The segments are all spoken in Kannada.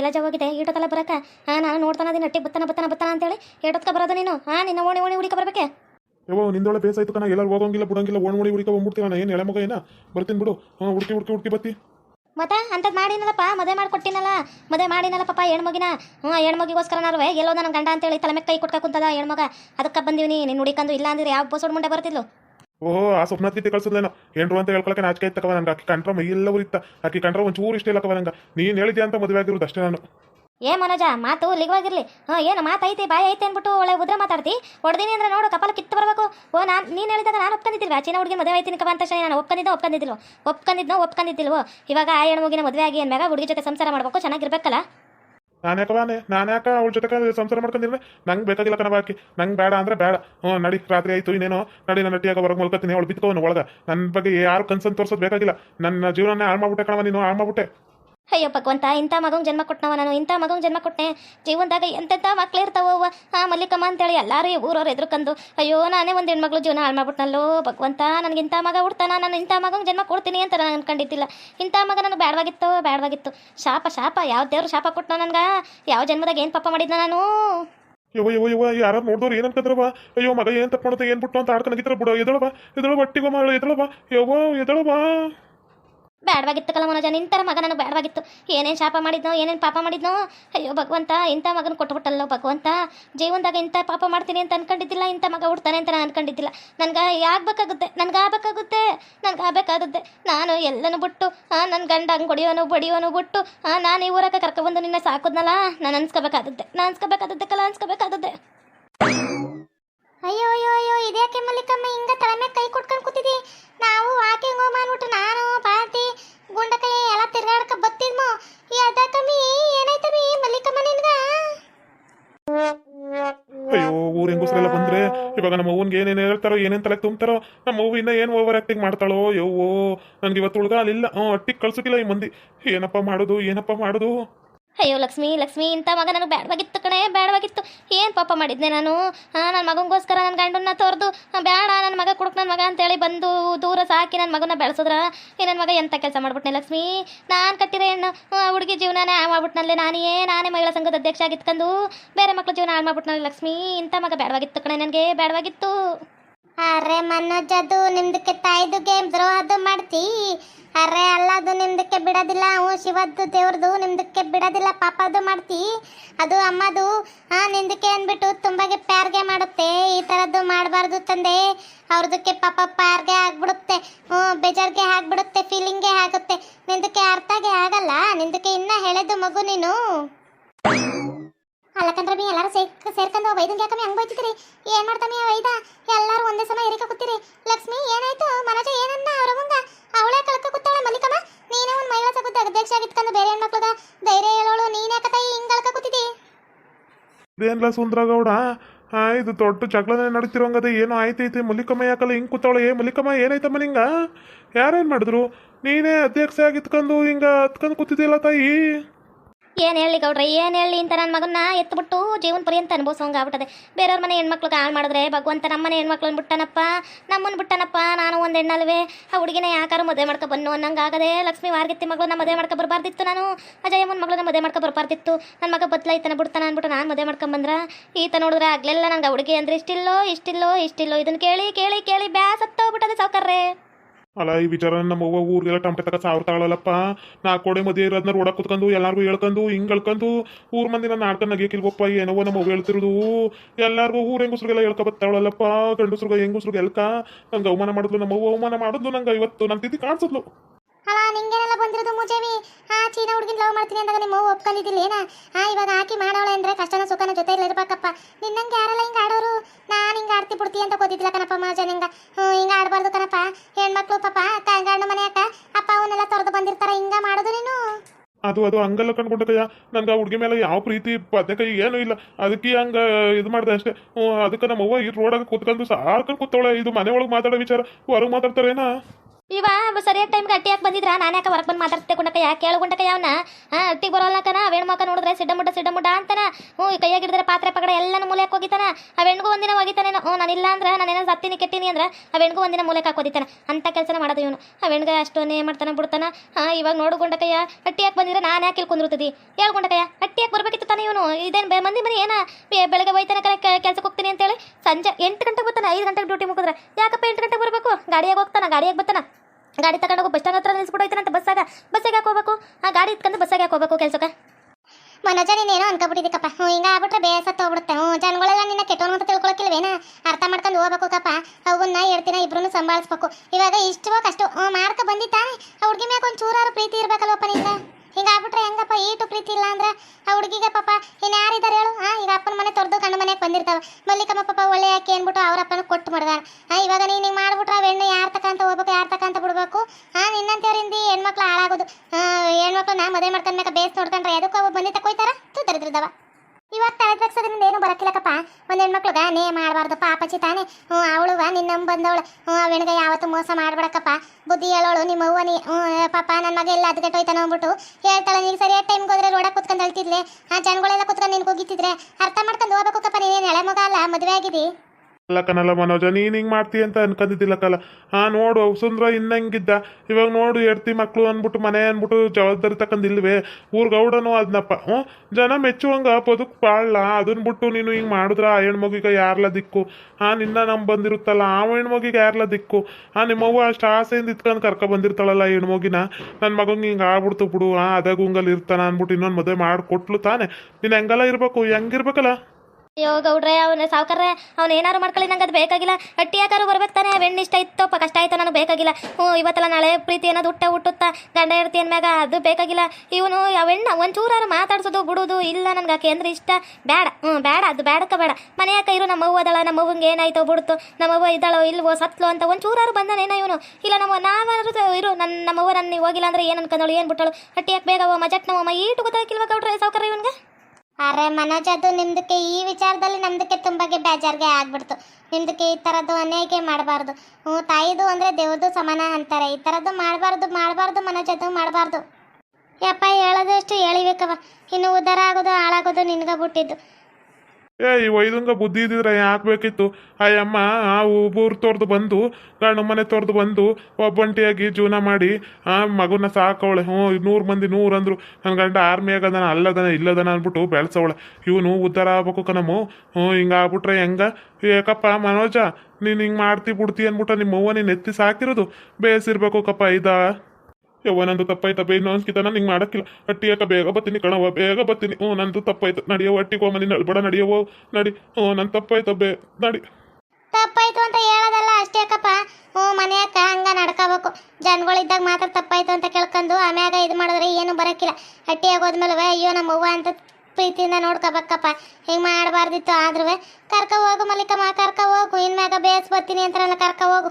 ಎಲ್ಲ ಹೋಗಿದೆ. ಈಟೋತಲ್ಲ ಬರಕ ಹಾ ನಾನು ನೋಡ್ತಾನ ಅದೇ ನಟ್ಟಿ ಬತ್ತನ ಬತ್ತನ ಬತ್ತನ ಅಂತೇಳಿ ಏಟೊತ್ಕ ಬರೋದು ನೀನು. ಹಾ ನಿನ್ನ ಓಣಿ ಓಣಿ ಹುಡುಕ ಬರಬೇಕೆ? ಯವ್ವ ನಿಂದೊಳೆ ಬೇಸಾಯ್ತು ಕಣ. ಎಲ್ಲರೂ ಹೋಗೋಂಗಿಲ್ಲ ಬಿಡಂಗಿಲ್ಲ. ಓಣಿ ಓಣಿ ಹುಡುಕ ಬಂದ್ಬಿಡ್ತೀವಿ ನಾನು ಏನು ಎಳೆ ಮಗ ಏನ? ಬರ್ತೀನಿ ಬಿಡು. ಹಾಂ ಹುಡುಕಿ ಹುಡುಕಿ ಹುಡುಕಿ ಬತ್ತಿ. ಮತ್ತೆ ಅಂಥದ್ದು ಮಾಡಿನಲ್ಲಪ್ಪ. ಮದುವೆ ಮಾಡಿಕೊಟ್ಟಿನಲ್ಲ. ಮದುವೆ ಮಾಡಿನಲ್ಲ ಪಾಪ ಹೆಣ್ಮಗಿನ. ಹ್ಞೂ ಹೆಣ್ಮಗಿಗೋಸ್ಕರನಾರು ಎಲ್ಲೋ ನನ್ನ ಗಂಡ ಅಂತೇಳಿ ತಲೆ ಮೇಲೆ ಕೈ ಕೊಟ್ಕ ಕುಂತದ ಹೆಣ್ಮಗ. ಅದಕ್ಕೆ ಬಂದೀವಿ ನೀನು ಹುಡುಕಂದು ಇಲ್ಲ ಅಂದ್ರೆ. ಯಾವ ಬೋಸೋಡ್ ಮುಂಡೆ ಬರ್ತಿದ್ಲು? ಓಹೋ, ಆ ಸ್ವಪ್ನ ಕಿತ್ತಿ ಕಳ್ಸದ್ಲೇನೋ? ಏನ್ರು ಅಂತ ಹೇಳ್ಕೊಳಕ್ಕೆ ನಾಚಿಕೆ ಇತ್ತಕವ ನಂಗೆ. ಆಕಿ ಕಂಡ್ರ ಮೈ ಎಲ್ಲ ಉರಿತ ಆಕಿ ಕಂಡ್ರ ಒಂಚೂರು ಇಷ್ಟ ಇಲ್ಲಕವ ನಂಗೆ. ನೀನು ಹೇಳಿದ್ಯಾ ಅಂತ ಮದುವೆ ಆಗಿರೋದು ಅಷ್ಟೇ ನಾನು. ಏ ಮನೋಜ, ಮಾತು ಲಿಗವಾಗಿರ್ಲಿ. ಹಾಂ, ಏನು ಮಾತೈತಿ ಬಾಯಿ ಐತೆ ಅಂದ್ಬಿಟ್ಟು ಒಳ್ಳೆ ಉದ್ರ ಮಾತಾಡ್ತಿ. ಹೊಡ್ದೀನಿ ಅಂದ್ರೆ ನೋಡು, ಕಪಾಲ ಕಿತ್ತು ಬರಬೇಕು. ಓ, ನಾನು, ನೀನು ಹೇಳಿದಾಗ ನಾನು ಒಪ್ಕೊಂಡಿದ್ದಿಲ್ವಾ? ಚಿನ್ನ ಹುಡುಗಿ ಮದುವೆ ಆಯ್ತೀನಿ ಕಬ ಅಂತ ನಾನು ಒಪ್ಕೊಂಡಿದ್ದೆ, ಒಪ್ಕೊಂಡಿದ್ದಿಲ್ವ? ಒಪ್ಕೊಂಡಿದ್ನೋ, ಒಪ್ಕೊಂಡಿದ್ದಿಲ್ವೋ? ಇವಾಗ ಆ ಹೆಣ್ಮಗಿನ ಮದುವೆ ಆಗಿ ಅಂದಾಗ ಹುಡುಗಿ ಜೊತೆ ಸಂಸಾರ ಮಾಡ್ಬೇಕು, ಚೆನ್ನಾಗಿರ್ಬೇಕಲ್ಲ? ನಾನು ಯಾಕವಾನೆ ನಾನು ಯಾಕ ಅವಳ ಜೊತೆ ಸಂಸಾರ ಮಾಡ್ಕೊಂಡಿದ್ರೆ ನಂಗೆ ಬೇಕಾಗಿಲ್ಲ ಕಣವ ಆಕಿ. ನಂಗೆ ಬೇಡ ಅಂದ್ರೆ ಬೇಡ. ಹ್ಞೂ, ನಡಿ, ರಾತ್ರಿ ಆಯ್ತು, ಇನ್ನೇನೋ. ನಡಿ, ನನ್ನ ನಟಿಯಾಗ ಹೊರಗೆ ಮುಲ್ಕತ್ತೀನಿ. ಅವಳು ಬಿತ್ಕೋನು ಒಳಗೆ. ನನ್ನ ಬಗ್ಗೆ ಯಾರು ಕನ್ಸನ್ ತೋರ್ಸೋದು ಬೇಕಾಗಿಲ್ಲ. ನನ್ನ ಜೀವನನೇ ಹಾಳು ಮಾಡ್ಬಿಟ್ಟೆ ಕಣವ ನೀನು ಹಾಳು ಮಾಡ್ಬಿಟ್ಟೆ. ಅಯ್ಯೋ ಭಗವಂತ ಇಂಥ ಮಗಂಗೆ ಜನ್ಮ ಕೊಟ್ಟನವ ನಾನು, ಇಂಥ ಮಗಂಗೆ ಜನ್ಮ ಕೊಟ್ಟೆ ಜೀವನದಾಗ ಎಂತೆಂಥ ಮಕ್ಳು ಇರ್ತಾವವ ಆ ಮಲ್ಲಿಕಮ್ಮ ಅಂತೇಳಿ ಎಲ್ಲರೂ ಊರವ್ರು ಎದ್ರುಕಂದು, ಅಯ್ಯೋ, ನಾನೇ ಒಂದು ಹೆಣ್ಮಕ್ಳು ಜೀವನ ಹಾಳು ಮಾಡ್ಬಿಟ್ನಲ್ಲೋ, ಭಗವಂತ, ನನಗೆ ಇಂಥ ಮಗ ಹುಡ್ತಾನ, ನಾನು ಇಂಥ ಮಗಂಗೆ ಜನ್ಮ ಕೊಡ್ತೀನಿ ಅಂತ ನಾನು ಅನ್ಕೊಂಡಿದ್ದಿಲ್ಲ ಇಂಥ ಮಗ ನನಗೆ ಬೇಡವಾಗಿತ್ತು ಬೇಡವಾಗಿತ್ತು ಶಾಪ ಶಾಪ, ಯಾವ ದೇವ್ರು ಶಾಪ ಕೊಟ್ಟನ ನನಗೆ? ಯಾವ ಜನ್ಮದಾಗ ಏನು ಪಾಪ ಮಾಡಿದ್ನ ನಾನು? ಅಯ್ಯೋ ಅಯ್ಯೋ ಅಯ್ಯೋ ಯಾರು ನೋಡಿದವ್ರು ಏನು ಅನ್ಕೊಂಡ್ರವ ಅಯ್ಯೋ, ಮಗ ಏನು ಮಾಡುತ್ತೆ ಏನು ಬಿಟ್ಟು ಅಂತ ಆಡ್ಕೊಂಡಿಗಿತ್ರ ಬಿಡೋ. ಎದಳವ ಎದಳವಾ ಎದಳವ ಎದಳವ ಬೇಡವಾಗಿತ್ತು ಕಲ ಮನೋಜ ನಿಂತರ ಮಗ ನನಗೆ ಬೇಡವಾಗಿತ್ತು ಏನೇನು ಶಾಪ ಮಾಡಿದ್ನೋ, ಏನೇನು ಪಾಪ ಮಾಡಿದ್ನೋ? ಅಯ್ಯೋ ಭಗವಂತ, ಇಂಥ ಮಗನ ಕೊಟ್ಬಿಟ್ಟಲ್ಲೋ ಭಗವಂತ. ಜೀವನದಾಗ ಇಂಥ ಪಾಪ ಮಾಡ್ತೀನಿ ಅಂತ ಅನ್ಕೊಂಡಿದ್ದಿಲ್ಲ, ಇಂಥ ಮಗ ಹುಡ್ತಾನೆ ಅಂತ ನಾನು ಅನ್ಕೊಂಡಿದ್ದಿಲ್ಲ. ನನಗೆ ಆಗ್ಬೇಕಾಗುತ್ತೆ, ನನ್ಗೆ ಆಗ್ಬೇಕಾಗುತ್ತೆ ನನ್ಗೆ ಆಗ್ಬೇಕಾಗುತ್ತೆ. ನಾನು ಎಲ್ಲನೂ ಬಿಟ್ಟು ಹಾಂ ನನ್ನ ಗಂಡ ಹಂಗೆ ಹೊಡಿಯೋನು, ಬಡಿಯೋನು ಬಿಟ್ಟು ಹಾಂ ನಾನು ಈ ಊರಾಗ ಕರ್ಕೊಬಂದು ನಿನ್ನ ಸಾಕೋದ್ನಲ್ಲ? ನಾನು ಅನ್ಸ್ಕೋಬೇಕಾಗುತ್ತೆ ನಾನು ಅನ್ಸ್ಕೋಬೇಕಾಗುತ್ತೆ ಕಲ ಅನ್ಸ್ಕೋಬೇಕಾಗುತ್ತೆ ಅಯ್ಯೋ ಅಯ್ಯೋ ಅಯ್ಯೋ, ಇದ್ಯಾಕೆ ಮಲ್ಲಿಕಮ್ಮ, ಹಿಂಗ ತಲೆ ಮೇಲೆ ಕೈ ಕೊಟ್ಕೊಂಡು ಕೂತಿದ್ದೀವಿ ನಾವು ಹೋಗ್ಬಿಟ್ಟು ಮಾಡ್ಬಿಟ್ಟು ನಾನು ಪಾರ್ಟಿ ಇವಾಗ ನಮ್ಮ ಅವ್ವನ್ಗೆ ಏನೇನು ಹೇಳ್ತಾರೋ, ಏನೇನು ತಲೆ ತುಂಬ್ತಾರೋ, ನಮ್ಮ ಅವ್ವಿಂದ ಏನು ಓವರ್ ಆಕ್ಟಿಂಗ್ ಮಾಡ್ತಾಳೋ, ಯವ್ವೋ ನನಗೆ ಇವತ್ತು ಉಳ್ಗಾಲಿಲ್ಲ. ಹ್ಞೂ ಅಟ್ಟಿಗೆ ಕಳ್ಸೋಕಿಲ್ಲ ಈ ಮಂದಿ. ಏನಪ್ಪ ಮಾಡೋದು ಏನಪ್ಪ ಮಾಡೋದು? ಅಯ್ಯೋ ಲಕ್ಷ್ಮಿ ಲಕ್ಷ್ಮಿ, ಇಂಥ ಮಗ ನನಗೆ ಬೇಡವಾಗಿತ್ತು ಕಣೆ ಬೇಡವಾಗಿತ್ತು ಏನು ಪಾಪ ಮಾಡಿದ್ದೆ ನಾನು? ಹಾಂ ನನ್ನ ಮಗನಿಗೋಸ್ಕರ ನನ್ನ ಗಂಡನ್ನ ತೋರ್ದು ಬೇಡ ನನ್ನ ಮಗ ಕುಡುಕ್ ನನ್ನ ಮಗ ಅಂತೇಳಿ ಬಂದು ದೂರ ಸಾಕಿ ನನ್ನ ಮಗನ ಬೆಳೆಸಿದ್ರ? ಈ ನನ್ನ ಮಗ ಎಂಥ ಕೆಲಸ ಮಾಡ್ಬಿಟ್ನೆ ಲಕ್ಷ್ಮಿ? ನಾನು ಕಟ್ಟಿರೋ ಹೆಣ್ಣು ಹುಡುಗಿ ಜೀವನನೇ ಹಾಳು ಮಾಡ್ಬಿಟ್ನಲ್ಲೇ ನಾನೇ ನಾನೇ ಮಹಿಳಾ ಸಂಘದ ಅಧ್ಯಕ್ಷ ಆಗಿತ್ಕಂದು ಬೇರೆ ಮಕ್ಕಳ ಜೀವನ ಹಾಳು ಮಾಡ್ಬಿಟ್ನಲ್ಲ ಲಕ್ಷ್ಮಿ? ಇಂಥ ಮಗ ಬೇಡವಾಗಿತ್ತು ಕಣೆ, ನನಗೆ ಬೇಡವಾಗಿತ್ತು ಅರೆ ಮನೋಜ್ ಅದು ನಿಮ್ದಕ್ಕೆ ತಾಯ್ದು ಗೇಮ್ ಅದು ಮಾಡ್ತಿ. ಅರೆ ಅಲ್ಲದು ನಿಮ್ದಕ್ಕೆ ಬಿಡೋದಿಲ್ಲ, ಹ್ಞೂ ಶಿವದ್ದು ದೇವ್ರದು ನಿಮ್ದಕ್ಕೆ ಬಿಡೋದಿಲ್ಲ ಪಾಪದು ಮಾಡ್ತಿ. ಅದು ಅಮ್ಮದು ಹಾ ನಿಂದಕ್ಕೆ ಅಂದ್ಬಿಟ್ಟು ತುಂಬಾಗೆ ಪ್ಯಾರ್ಗೆ ಮಾಡುತ್ತೆ. ಈ ಥರದ್ದು ಮಾಡಬಾರ್ದು ತಂದೆ. ಅವ್ರದಕ್ಕೆ ಪಾಪ ಪ್ಯಾರ್ಗೆ ಆಗ್ಬಿಡುತ್ತೆ. ಹ್ಞೂ, ಬೇಜಾರ್ಗೆ ಆಗ್ಬಿಡುತ್ತೆ ಫೀಲಿಂಗೇ ಆಗುತ್ತೆ. ನಿಂದಕ್ಕೆ ಅರ್ಥಾಗೆ ಆಗಲ್ಲ, ನಿಂದಕ್ಕೆ ಇನ್ನೂ ಹೇಳೋದು ಮಗು ನೀನು. ಅಲ್ಲಕಂದ್ರೆ ಎಲ್ಲಾರು ಸೇರ್ಕ ಸೇರ್ಕೊಂಡು ವೈದ್ಯಂಗೆ ಯಾಕಮ್ಮಿ ಹಂಗೆ ಬೈತಿದ್ರಿ. ಏನ್ ಮಾಡ್ತಾಮಿ ಆ ವೈದ ಎಲ್ಲರೂ ಒಂದೇ ಸಮ ಏರಿಕ ಕೂತಿರಿ. ಲಕ್ಷ್ಮಿ, ಏನಾಯ್ತು? ಮನೋಜ ಏನಂದ ಅವ್ರ ಮುಂಗ ಅವಳೇ ಕಳ್ಕ ಕೂತಾಳೆ ಮಲ್ಲಿಕಮ್ಮ. ನೀನೇ ಒಂದು ಮಹಿಳಾ ಸಂಘದ ಅಧ್ಯಕ್ಷ ಆಗಿತ್ಕೊಂಡು ಬೇರೆ ಹೆಣ್ಮಕ್ಳದ ಧೈರ್ಯ ಹೇಳೋಳು. ನೀನೇ ತಾಯಿ ಹಿಂಗ್ ಕಳ್ಕ ಕೂತಿದಿ? ಇದೇನ್ಲ ಸುಂದ್ರಗೌಡ? ಇದು ದೊಡ್ಡ ಜಗಳನೇ ನಡೀತಿರೋಂಗದ ಏನೋ ಆಯ್ತೈತಿ. ಮಲ್ಲಿಕಮ್ಮ ಯಾಕಲ್ಲ ಹಿಂಗೆ ಕೂತಾವಳೆ ಏ, ಮಲ್ಲಿಕಮ್ಮ, ಏನಾಯ್ತಮ್ಮ ನಿಂಗ? ಯಾರೇನು ಮಾಡಿದ್ರು? ನೀನೇ ಅಧ್ಯಕ್ಷ ಆಗಿತ್ಕೊಂಡು ಹಿಂಗೆ ಹತ್ಕೊಂಡು ಕೂತಿದ್ದಿಲ್ಲ ತಾಯಿ? ಏನು ಹೇಳಿ ಗೌಡ್ರೆ, ಏನು ಹೇಳಿ ಇಂತ ನನ್ನ ಮಗನ್ನ ಎತ್ಬಿಟ್ಟು ಜೀವನ ಪರ್ಯಂತ ಅನುಭವಿಸೋಂಗೆ ಆಗ್ಬಿಟ್ಟದೆ. ಬೇರೆಯವ್ರ ಮನೆ ಹೆಣ್ಮಕ್ಳಿಗೆ ಹಾಳು ಮಾಡಿದ್ರೆ ಭಗವಂತ ನಮ್ಮನೆ ಹೆಣ್ಮಕ್ಳನ್ನ ಬಿಟ್ಟನಪ್ಪ ನಮ್ಮನ್ನ ಬಿಟ್ಟನಪ್ಪ, ನಾನು ಒಂದು ಹೆಣ್ಣಲ್ವೇ. ಆ ಹುಡುಗಿನ ಯಾಕಾರು ಮದುವೆ ಮಾಡ್ಕೊ ಬನ್ನು ಅನ್ನಂಗೆ ಆಗದೆ ಲಕ್ಷ್ಮಿ ವಾರ್ಗಿತ್ತಿ ಮಗಳನ್ನ ಮದುವೆ ಮಾಡ್ಕೊ ಬರಬಾರ್ದಿತ್ತು ನಾನು. ಅಜಯಮ್ಮನ ಮಗಳನ್ನ ಮದುವೆ ಮಾಡ್ಕೊ ಬರಬಾರ್ದಿತ್ತು. ನನ್ನ ಮಗ ಬದ್ಲಾಯ್ತಾನ ಬಿಡ್ತಾನ ಅಂದ್ಬಿಟ್ಟು ನಾನು ಮದುವೆ ಮಾಡ್ಕೊಂಬಂದ್ರ ಈತ ನೋಡಿದ್ರೆ ಆಗ್ಲೆಲ್ಲ ನಂಗೆ ಹುಡುಗಿ ಅಂದ್ರೆ ಇಷ್ಟಿಲ್ಲೋ ಇಷ್ಟಿಲ್ಲೋ ಇಷ್ಟಿಲ್ಲೋ. ಇದನ್ನ ಕೇಳಿ ಕೇಳಿ ಕೇಳಿ ಬ್ಯಾಸತ್ತೋಗ್ಬಿಟ್ಟದೆ ಸಾವುಕಾರ್ರೆ. ಅಲ್ಲ, ಈ ವಿಚಾರ ನಮ್ಮ ಅವ್ವ ಊರಿಗೆಲ್ಲ ಟಮಟೆ ತಕ ಸಾವಿರ ತಾಳಲ್ಲಪ್ಪ ನಾ ಕೋಡೆ ಮದುವೆ ಇರೋದನ್ನ ರೋಡಕ್ಕೆ ಕುತ್ಕೊಂಡು ಎಲ್ಲಾರ್ಗೂ ಹೇಳ್ಕೊಂಡು ಹಿಂಗ್ ಹೇಳ್ಕೊಂಡು ಊರ್ ಮಂದಿ ನನ್ನ ಆಡ್ಕೊಂಡು ನಗಿಯಕಿಲ್ವಪ್ಪ, ಏನೋ ನಮ್ಮ ಅವ್ವ ಹೇಳ್ತಿರೋದು. ಎಲ್ಲಾರ್ಗೂ ಊರ್ ಹೆಂಗಸ್ರಿಗೆಲ್ಲ ಹೇಳ್ಕೊ ಬತ್ತಾಳಲ್ಲಪ್ಪ ಗಂಡಸ್ರಿಗೆ ಹೆಂಗಸ್ರಿಗೆ ಎಲ್ಕ. ನಂಗೆ ಅವಮಾನ ಮಾಡಿದ್ಲು ನಮ್ಮ ಅವ್ವ, ಅವಮಾನ ಮಾಡಿದ್ಲು ನಂಗೆ ಇವತ್ತು ನನ್ನ ತಿದ್ದಿ ಕಾಣಿಸಿದ್ಲು. ಅಲ್ಲ ನಿಂಗೇನೆಲ್ಲ ಬಂದಿರೋದು ಮುಜೇವಿ? ಆ, ಚೀನಾ ಹುಡುಗಿನ ಲವ್ ಮಾಡ್ತೀನಿ ಅಂದಾಗ ನಿಮ್ಮ ಒಪ್ಕೊಂಡಿದ್ದಿಲ್ಲ ಏನ? ಹಾ ಇವಾಗ ಆಕಿ ಮಾಡೋಳೆ ಅಂದ್ರೆ ಕಷ್ಟನ ಸುಖನ ಜೊತೆ ಇರ್ಬೇಕಪ್ಪ ನಿನ್ನಂಗೆ ಯಾರೆಲ್ಲ ಹಿಂಗೆ ಆಡೋರು? ನಾನು ಹಿಂಗೆ ಆಡ್ತಿ ಬಿಡ್ತಿ ಅಂತ ಗೊತ್ತಿದ್ದಿಲ್ಲ ಕಣಪ್ಪ ಮಾಜ ಹ್ಞೂ ಹಿಂಗೆ ಆಡಬಾರ್ದು ಕಣಪ್ಪ. ಹೆಣ್ಮಕ್ಳು ಪಾಪ ಗಂಡ ಮನೆ ಅಕ್ಕ, ಅಪ್ಪ ಅವನ್ನೆಲ್ಲ ತೊರೆದು ಬಂದಿರ್ತಾರ, ಹಿಂಗ ಮಾಡೋದು ನೀನು? ಅದು ಅದು ಹಂಗಲ್ಲ ಕಣ್ಕೊಂಡಕಯ್ಯ ನನ್ಗೆ ಆ ಹುಡುಗಿ ಮೇಲೆ ಯಾವ ಪ್ರೀತಿ ಬದನೆಕಾಯಿ ಏನು ಇಲ್ಲ. ಅದಕ್ಕೆ ಹಂಗ ಇದು ಮಾಡಿದೆ ಅಷ್ಟೇ. ಅದಕ್ಕೆ ನಮ್ಮ ಅವ್ವ ಈ ರೋಡಾಗ ಕೂತ್ಕೊಂಡು ಸಾರ್ಕೊಂಡು ಕೂತವಳೆ. ಇದು ಮನೆ ಒಳಗೆ ಮಾತಾಡೋ ವಿಚಾರ. ಹೊರಗೆ ಮಾತಾಡ್ತಾರೇನಾ? ಇವ ಸರಿಯಾದ ಟೈಮ್ಗೆ ಅಟ್ಟಿ ಯಾಕೆ ಬಂದಿದ್ರ, ನಾನು ಯಾಕೆ ಹೊರಗೆ ಬಂದು ಮಾತಾಡ್ತೆ ಗುಂಡಕ ಯಾಕೆ ಕೇಳು ಗುಂಡಕ ಯಾವನ ಹಾಂ ಅಟ್ಟಿಗೆ ಬರೋಲ್ಲಕನ ಅವೇಣ್ಮಕ ನೋಡಿದ್ರೆ ಸಿಡ್ಡ ಮುಡ್ಡ ಸಿಡ್ಡ ಮುಡ್ಡ ಅಂತಾನ. ಹ್ಞೂ ಕೈಯಾಗ ಹಿಡಿದ್ರೆ ಪಾತ್ರೆ ಪಗಡೆ ಎಲ್ಲನೂ ಮೂಲೆಗೆ ಹೋಗಿತಾನ ಅವೆಣ್ಗೂ ಒಂದಿನ ಹೋಗಿತಾನೇನೋ ಹ್ಞೂ ನಾನಿಲ್ಲ ಅಂದ್ರೆ ನಾನೇನೋ ಸತ್ತೀನಿ, ಕೆಟ್ಟಿನಿ ಅಂದ್ರೆ ಅವೆಣ್ಗೂ ಒಂದಿನ ಮೂಲೆಗೆ ಹಾಕೋದಿತಾನೆ ಅಂತ ಕೆಲಸನ ಮಾಡೋದು ಇವನು. ಅವೆಣ್ಗ ಅಷ್ಟೊನ್ನೇ ಮಾಡ್ತಾನೆ ಬಿಡ್ತಾನ ಹಾಂ, ಇವಾಗ ನೋಡು ಅಟ್ಟಿ ಯಾಕೆ ಬಂದಿದ್ರೆ ನಾನು ಯಾಕೆ ಇಲ್ಲಿ ಕುಂದಿರ್ತದಿ ಹೇಳ್ಕೊಂಡಕ್ಕಯ್ಯ ಅಟ್ಟಿ ಯಾಕೆ ಬರಬೇಕಿತ್ತು ತಾನೆ ಇವನು? ಇದೇನು ಮಂದಿ ಮನೆ ಏನ? ಬೆಳಗ್ಗೆ ಹೋಯ್ತಾನೆ ಕೆಲ್ಸಕ್ಕೆ ಹೋಗ್ತೀನಿ ಅಂತೇಳಿ ಸಂಜೆ ಎಂಟು ಗಂಟೆಗೆ ಬರ್ತಾನೆ, ಐದು ಗಂಟೆಗೆ ಡ್ಯೂಟಿ ಮುಗಿದ್ರೆ. ಯಾಕಪ್ಪ ಎಂಟು ಗಂಟೆಗೆ ಬರಬೇಕು? ಗಾಡಿಯಾಗ ಹೋಗ್ತಾನೆ, ಗಾಡಿಯಾಗ ಬರ್ತಾನ. ಗಾಡಿ ತಗೊಂಡು ಹೋಗಿ ಬಸ್ ಸ್ಟ್ಯಾಂಡ್ ಹತ್ರ ನಿಲ್ಸ್ಬಿಟ್ಟು ಬಸ್ಸಾಗ ಬಸ್ಸಾಗ ಯಾಕೆ ಹೋಗ್ಬೇಕು? ಆ ಗಾಡಿ ಇಟ್ಕೊಂಡು ಬಸ್ಸಾಗ ಯಾಕೆ ಹೋಗ್ಬೇಕು ಕೆಲ್ಸಕ್ಕೆ? ಮನೋಜ, ನೀನೇನೋ ಅನ್ಕೊಬಿಟ್ಟಿದ್ದಕ್ಕಪ್ಪ ಹ್ಞೂ, ಹಿಂಗ ಆಗ್ಬಿಟ್ರೆ ಬೇಸತ್ತು ಹೋಗ್ಬಿಡುತ್ತೆ. ಹ್ಞೂ, ಜನಗಳೆಲ್ಲ ನಿನ್ನ ಕೆಟ್ಟವನು ಅಂತ ತಿಳ್ಕೊಳಕ್ಕಿಲ್ವೇನ? ಅರ್ಥ ಮಾಡ್ಕೊಂಡು ಹೋಗ್ಬೇಕು ಕಪ್ಪ ಅವನ್ನ ಹೇಳ್ತೀನ ಇಬ್ರು ಸಂಭಾಳಿಸ್ಬೇಕು. ಇವಾಗ ಇಷ್ಟವೋ ಕಷ್ಟ ಹ್ಞೂ, ಮಾರ್ಕ ಬಂದಿತ್ತಾನೆ ಹುಡುಗಿ ಮ್ಯಾಗ ಒಂದು ಚೂರಾರು ಪ್ರೀತಿ ಇರ್ಬೇಕಲ್ವಪ್ಪ ನಿಂಗ? ಹಿಂಗ ಹೆಂಗಪ್ಪ ಈಟು ಪ್ರೀತಿ ಇಲ್ಲ ಅಂದ್ರೆ ಆ ಹುಡುಗಿಗೆ ಪಾಪ ಇನ್ನು ಯಾರಿದ್ದಾರೆ ಹೇಳು? ಹಾ ಈಗ ಅಪ್ಪನ ಮನೆ ತೊರೆದು ಗಂಡ ಮನೆಗೆ ಬಂದಿರ್ತಾವ. ಮಲ್ಲಿಕಮ್ಮ ಪಾಪ ಒಳ್ಳೆ ಯಾಕೆ ಅಂದ್ಬಿಟ್ಟು ಅವ್ರ ಅಪ್ಪನ ಕೊಟ್ಟು ಮಾಡ್ದಾರ. ಹಾಂ ಇವಾಗ ನೀನು ಹಿಂಗೆ ಮಾಡ್ಬಿಟ್ರೆ ಆ ಹೆಣ್ಣು ಯಾರ ತಕಂತ ಹೋಗ್ಬೇಕು, ಯಾರ ತಕಂತ ಬಿಡ್ಬೇಕು? ಹಾ ನಿನ್ನಂತೇವ್ರಿಂದ ಹೆಣ್ಮಕ್ಳು ಹಾಳಾಗೋದು. ಹೆಣ್ಮಕ್ಳು ನಾ ಮದುವೆ ಮಾಡ್ಕೊಂಡ್ಮೇಕ ಬೇಸ್ ನೋಡ್ಕೊಂಡ್ರೆ ಎದಕ್ಕೋ ಬಂದಿ ತಕೊಯ್ತಾರ ತೂ ದರಿದ್ರದವ. ಇವಾಗ ತಲೆ ತಗ್ಸೋದ್ರಿಂದ ಏನು ಬರಕ್ಕಿಲ್ಲಕ್ಕಪ್ಪ ಒಂದು ಹೆಣ್ಮಕ್ಳಿಗ, ನೇ ಮಾಡಬಾರ್ದು ಪಾಪಚಿ ತಾನೆ ಹ್ಞೂ ಅವಳುವ ನಿನ್ನಮ್ಮ ಬಂದವಳು. ಹ್ಞೂ ಯಾವತ್ತು ಮೋಸ ಮಾಡ್ಬೇಡಕ್ಕಪ್ಪ. ಬುದ್ಧಿ ಹೇಳೋಳು, ನಿಮ್ಮ ಅವ್ವ, ನೀ ಹ್ಞೂ ಪಾಪ ನನ್ನ ಮಗ ಎಲ್ಲ ಅದಕ್ಕೆ ಹೋಯ್ತಾನೆ ಅಂದ್ಬಿಟ್ಟು ಹೇಳ್ತಾಳೆ, ನೀನು ಸರಿಯಾದ ಟೈಮ್ಗೆ ಹೋದ್ರೆ ರೋಡ ಕುತ್ಕೊಂಡು ಹೇಳ್ತಿದ್ಲೆ ಆ ಜನಗಳೆಲ್ಲ ಕುತ್ಕೊಂಡು ನಿನ್ಗೆ ಹೋಗಿತ್ತಿದ್ರೆ ಅರ್ಥ ಮಾಡ್ಕೊಂಡು ಹೋಗ್ಬೇಕಪ್ಪ ನೀನೇನು ಎಳೆ ಮಗ ಅಲ್ಲ, ಮದುವೆ ಆಗಿದಿ? ಅಲ್ಲ ಮನೋಜ, ನೀನು ಹಿಂಗೆ ಮಾಡ್ತೀಯ ಅಂತ ಅನ್ಕೊಂಡಿದ್ದಿಲ್ಲ ಕಲ. ಹಾ, ನೋಡು, ಸುಂದ್ರ ಇನ್ನಂಗಿದ್ದ ಇವಾಗ ನೋಡು ಎಡ್ತಿ ಮಕ್ಕಳು ಅಂದ್ಬಿಟ್ಟು, ಮನೆ ಅಂದ್ಬಿಟ್ಟು ಜವಾಬ್ದಾರಿ ತಕ್ಕಂದಿಲ್ವೇ ಊರ್ಗೌಡನು ಅದನ್ನಪ್ಪ ಹ್ಞೂ? ಜನ ಮೆಚ್ಚುವಂಗ ಬದುಕು ಬಾಳಲ್ಲ ಅದನ್ನ ಬಿಟ್ಟು ನೀನು ಹಿಂಗೆ ಮಾಡಿದ್ರ? ಆ ಹೆಣ್ಮಗಿಗೆ ಯಾರ್ಲ ದಿಕ್ಕು? ಹಾ, ನಿನ್ನ ನಮ್ಮ ಬಂದಿರುತ್ತಲ್ಲ, ಆ ಹೆಣ್ಮಗಿಗೆ ಯಾರ್ಲ ದಿಕ್ಕು? ಹಾಂ, ನಿಮ್ಮವ್ವ ಅಷ್ಟು ಆಸೆಯಿಂದ ಇತ್ಕೊಂಡು ಕರ್ಕೊ ಬಂದಿರ್ತಾಳಲ್ಲ ಹೆಣ್ಮಗಿನ? ನನ್ನ ಮಗಂಗೆ ಹಿಂಗೆ ಆಗ್ಬಿಡ್ತು ಬಿಡು. ಹಾ, ಅದ ಗುಂಗಲ್ ಇರ್ತಾನ ಅಂದ್ಬಿಟ್ಟು ಇನ್ನೊಂದು ಮದುವೆ ಮಾಡಿಕೊಟ್ಲು ತಾನೆ. ನೀನು ಹೆಂಗೆಲ್ಲ ಇರಬೇಕು? ಹೆಂಗಿರ್ಬೇಕಲ್ಲ? ಅಯ್ಯೋ ಗೌಡ್ರೆ, ಅವನ ಸಾವುಕಾರ ಅವ್ನು ಏನಾರು ಮಾಡ್ಕೊಳ್ಳಿ, ನಂಗೆ ಅದು ಬೇಕಾಗಿಲ್ಲ. ಹಟ್ಟಿ ಯಾಕಾರು ಬರ್ಬೇಕು ತಾನೆ ಬೆಣ್ಣೆ ಇಷ್ಟ ಇತ್ತಪ್ಪ ಕಷ್ಟ ಆಯ್ತು ನನಗೆ ಬೇಕಾಗಿಲ್ಲ. ಹ್ಞೂ, ಇವತ್ತಲ್ಲ ನಾಳೆ ಪ್ರೀತಿ ಅನ್ನೋದು ಹುಟ್ಟ ಹುಟ್ಟುತ್ತ, ಗಂಡ ಇರ್ತಿ ಮ್ಯಾಗ ಅದು ಬೇಕಾಗಿಲ್ಲ. ಇವನು ಅವೆಣ್ಣ ಒಂಚೂರಾರು ಮಾತಾಡ್ಸೋದು, ಬಿಡೋದು, ಇಲ್ಲ ನನಗೆ ಆಕೆ ಅಂದ್ರೆ ಇಷ್ಟ. ಬೇಡ ಹ್ಞೂ ಬೇಡ ಅದು ಬೇಡಕ್ಕ ಬೇಡ. ಮನೆಯಾಕ ಇರು ನಮ್ಮ ಅವ್ವ ನಮ್ಮ ಅವ್ವಂಗೆ ಏನಾಯ್ತೋ ಬಿಡ್ತು. ನಮ್ಮವ್ವ ಇದ್ದಾಳೋ, ಇಲ್ವೋ, ಸತ್ಲೋ ಅಂತ ಒಂಚೂರಾರು ಬಂದಾನೇನೋ ಇವನು? ಇಲ್ಲ, ನಮ್ಮ, ನಾವಾದ್ರೂ ಇರು ನನ್ನ ನಮ್ಮವ್ವ ನನ್ನ ಹೋಗಿಲ್ಲ ಅಂದ್ರೆ ಏನು ಅನ್ಕೊಂಡಳು, ಏನು ಬಿಟ್ಟಳು? ಹಟ್ಟಿ ಯಾಕೆ ಬೇಗ ಮಜಟ್ ನಮ್ಮಮ್ಮ ಈಟು ಗೊತ್ತಾಗಿಲ್ವ ಗೌಡ್ರೆ ಸಾವುಕಾರ ಇವನ್ಗೆ? ಅರೆ ಮನೋಜ್, ಅದು ನಿಮ್ದಕ್ಕೆ ಈ ವಿಚಾರದಲ್ಲಿ ನಮ್ದಕ್ಕೆ ತುಂಬಾಗೆ ಬೇಜಾರಿಗೆ ಆಗ್ಬಿಡ್ತು. ನಿಮ್ದಕ್ಕೆ ಈ ಥರದ್ದು ಅನೇಕ ಮಾಡಬಾರ್ದು. ಹ್ಞೂ, ತಾಯಿದು ಅಂದರೆ ದೇವ್ರದು ಸಮಾನ ಅಂತಾರೆ. ಈ ಥರದ್ದು ಮಾಡಬಾರ್ದು ಮಾಡಬಾರ್ದು, ಮನೋಜ್, ಅದು ಮಾಡಬಾರ್ದು. ಯಪ್ಪ, ಹೇಳೋದಷ್ಟು ಹೇಳಿಬೇಕವ ಇನ್ನು ಉದಾರ ಆಗೋದು, ಹಾಳಾಗೋದು ನಿನ್ಗೆ ಬಿಟ್ಟಿದ್ದು. ಏ, ಈ ಬುದ್ಧಿ ಇದ್ದಿದ್ರೆ ಯಾಕೆ ಬೇಕಿತ್ತು ಅಮ್ಮ ಆ ಊರು ತೋರ್ದು ಬಂದು, ಗಂಡು ಮನೆ ತೋರ್ದು ಬಂದು, ಒಬ್ಬಂಟಿಯಾಗಿ ಜೀವನ ಮಾಡಿ, ಆ ಮಗುನ ಸಾಕವಳೆ. ಹ್ಞೂ, ನೂರು ಮಂದಿ ನೂರು ಅಂದ್ರು. ನನ್ನ ಗಂಡ ಆರ್ಮಿ ಆಗದನ, ಅಲ್ಲದನ, ಇಲ್ಲದನ ಅಂದ್ಬಿಟ್ಟು ಬೆಳೆಸವಳೆ. ಇವನು ಉದ್ಧಾರ ಆಗ್ಬೇಕು ಕಣಮ್ಮು. ಹ್ಞೂ, ಹಿಂಗೆ ಆಗ್ಬಿಟ್ರೆ ಹೆಂಗ? ಏಕಪ್ಪ, ಮನೋಜ, ನೀನು ಹಿಂಗೆ ಮಾಡ್ತಿ ಬಿಡ್ತಿ ಅಂದ್ಬಿಟ್ಟು ನಿಮ್ಮ ಅವ್ವ ನೀನು ಎತ್ತಿ ಸಾಕಿರೋದು. ಬೇಸಿರ್ಬೇಕು ಕಪ್ಪ, ಇದಾ. ಯವ್ವ, ನಂದು ಬೇ ಇನ್ನೊಂದ್ಕಿತ ನಾನು ಹಿಂಗೆ ಮಾಡಕ್ಕಿಲ್ಲ. ಯಾಕ ಬೇಗ ಬತ್ತೀನಿ ಕಣವ ಬೇಗ ಬತ್ತೀನಿ ಓ ನಂದು ತಪ್ಪಾಯ್ತು. ನಡಿಯೋ ಅಟ್ಟಿಗೆ ಹೋಗಿ, ಮನೆ ನಡ್ಬೇಡ ನಡಿಯವೋ ನಡಿ ಓ ನನ್ನ ತಪ್ಪಾಯ್ತು ಬೇ, ನಡಿ. ತಪ್ಪಾಯ್ತು ಅಂತ ಹೇಳೋದಲ್ಲ ಅಷ್ಟೇ ಅಕ್ಕಪ್ಪ. ಹ್ಞೂ ಅಕ್ಕ, ಹಂಗ ನಡ್ಕೋಬೇಕು. ಜನಗಳಿದ್ದಾಗ ಮಾತ್ರ ತಪ್ಪಾಯ್ತು ಅಂತ ಕೇಳ್ಕೊಂಡು ಆಮ್ಯಾಗ ಇದು ಮಾಡಿದ್ರೆ ಏನು ಬರೋಕ್ಕಿಲ್ಲ. ಹಟ್ಟಿಯಾಗ ಹೋದ್ಮೇಲೆ ಅಯ್ಯೋ, ನಮ್ಮ ಅವ್ವ ಅಂತ ಪ್ರೀತಿಯಿಂದ ನೋಡ್ಕೋಬೇಕಪ್ಪ. ಹಿಂಗೆ ಮಾಡಬಾರ್ದಿತ್ತು ಆದ್ರೂ ಕರ್ಕ ಹೋಗು ಮಲ್ಲಿಕಮ್ಮ, ಕರ್ಕ ಹೋಗು. ಇನ್ಮ್ಯಾಗ ಬೇಸ್ ಬರ್ತೀನಿ ಅಂತಾರಲ್ಲ, ಕರ್ಕ ಹೋಗು.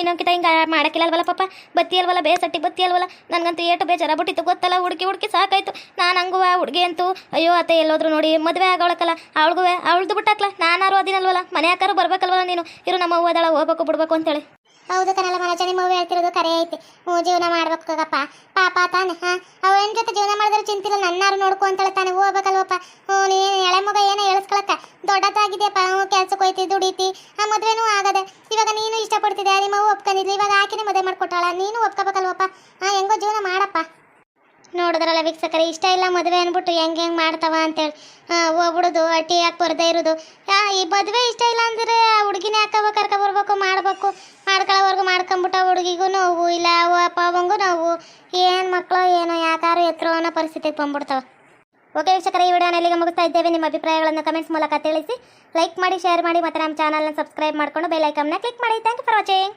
ಇನ್ನೊಂದ್ಕಿತ ಹಿಂಗೆ ಮಾಡಕ್ಕಿಲ್ಲ ಅಲ್ವಲ್ಲ ಪಾಪ? ಬತ್ತಿ ಅಲ್ವಲ್ಲ ಬೇಸಟ್ಟಿ ಬತ್ತಿ ಅಲ್ವಲ್ಲ ನನಗಂತೂ ಏಟು ಬೇಜಾರ ಬಿಟ್ಟಿತ್ತು, ಗೊತ್ತಲ್ಲ? ಹುಡುಕಿ ಹುಡುಕಿ ಸಾಕಾಯ್ತು. ನಾನು ಹಂಗೂ ಹುಡುಗಿ ಅಂತೂ, ಅಯ್ಯೋ, ಅತ್ತೆ ಎಲ್ಲೋದ್ರು ನೋಡಿ ಮದುವೆ ಆಗೋಳಕ್ಕಲ್ಲ. ಅವಳಿಗೂ ಅವಳ್ದು ಬಿಟ್ಟಾಕ್ಲ. ನಾನಾರು ಅದಿನಲ್ವಲ್ಲ? ಮನೆ ಯಾಕಾರು ಬರ್ಬೇಕಲ್ವಲ್ಲ ನೀನು? ಇರು ನಮ್ಮ ಅದಾಳ ಹೋಗ್ಬೇಕು, ಬಿಡ್ಬೇಕು ಅಂತೇಳಿ. ಹೌದು ಕನಲ ಮನೋಜ ನಿಮ್ಮ ಅವ್ವ ಹೇಳ್ತಿರೋದು ಕರೆ ಐತಿ. ಹ್ಞೂ, ಜೀವನ ಮಾಡ್ಬೇಕು ಕಗಪ್ಪ ಪಾಪ ತಾನೆ, ಹಾಂ? ಅವನ ಜೊತೆ ಜೀವನ ಮಾಡಿದ್ರೆ ಚಿಂತಿಲ್ಲ, ನನ್ನಾರು ನೋಡ್ಕೊ ಅಂತಾಳೆ ತಾನೆ. ಹೋಗ್ಬೇಕಲ್ವಪ್ಪ? ಹ್ಞೂ ನೀನು ಎಳೆ ಮಗ ಏನೋ ಹೇಳ್ಸ್ಕೊಳಕ್ಕ? ದೊಡ್ಡದಾಗಿದೆಯಪ್ಪ, ಹ್ಞೂ, ಕೆಲ್ಸಕ್ಕೆ ಹೋಯ್ತಿ, ದುಡಿತಿ. ಆ ಮದುವೆನೂ ಆಗದೆ. ಇವಾಗ ನೀನು ಇಷ್ಟಪಡ್ತಿದ್ದೆ ನಿಮ್ಮ ಅವ್ವ ಒಪ್ಕೊಂಡಿದ್ಲಿ. ಇವಾಗ ಆಕಿನೇ ಮದುವೆ ಮಾಡ್ಕೊಟ್ಟಾಳ. ನೀನು ಒಪ್ಕೋಬೇಕಲ್ವಪ್ಪ? ಹಾಂ, ಹೆಂಗೋ ಜೀವನ ಮಾಡಪ್ಪ. ನೋಡಿದ್ರಲ್ಲ ವೀಕ್ಷಕರೇ, ಇಷ್ಟ ಇಲ್ಲ ಮದುವೆ ಅಂದ್ಬಿಟ್ಟು ಹೆಂಗೆ ಹೆಂಗೆ ಮಾಡ್ತಾವ ಅಂತೇಳಿ. ಹೋಗ್ಬಿಡೋದು ಅಟ್ಟಿ ಯಾಕೆ ಬರದೇ ಇರೋದು. ಈ ಮದುವೆ ಇಷ್ಟ ಇಲ್ಲ ಅಂದ್ರೆ ಹುಡುಗಿನ ಯಾಕವ ಕರ್ಕೊ ಬರ್ಬೇಕು ಮಾಡಬೇಕು. ಮಾಡ್ಕೊಳ್ಳೋವರೆಗೂ ಮಾಡ್ಕೊಂಬಿಟ್ಟ ಹುಡುಗಿಗೂ ನೋವು, ಇಲ್ಲ ಅವ ಅಪ್ಪ ಅವಂಗೂ ನೋವು. ಏನು ಮಕ್ಕಳು ಏನೋ, ಯಾಕಾರು ಎತ್ತರೋ ಅನ್ನೋ ಪರಿಸ್ಥಿತಿಗೆ ಬಂದ್ಬಿಡ್ತಾವೆ. ಓಕೆ ವೀಕ್ಷಕರೇ, ಈ ವಿಡಿಯೋನ ಇಲ್ಲಿಗೆ ಮುಗಿಸ್ತಾ ಇದ್ದೇವೆ. ನಿಮ್ಮ ಅಭಿಪ್ರಾಯಗಳನ್ನು ಕಮೆಂಟ್ಸ್ ಮೂಲಕ ತಿಳಿಸಿ. ಲೈಕ್ ಮಾಡಿ, ಶೇರ್ ಮಾಡಿ, ಮತ್ತು ನಮ್ಮ ಚಾನಲ್ನ ಸಬ್ಸ್ಕ್ರೈಬ್ ಮಾಡಿಕೊಂಡು ಬೆಲ್ ಐಕಮ್ನ ಕ್ಲಿಕ್ ಮಾಡಿ. Thank you for watching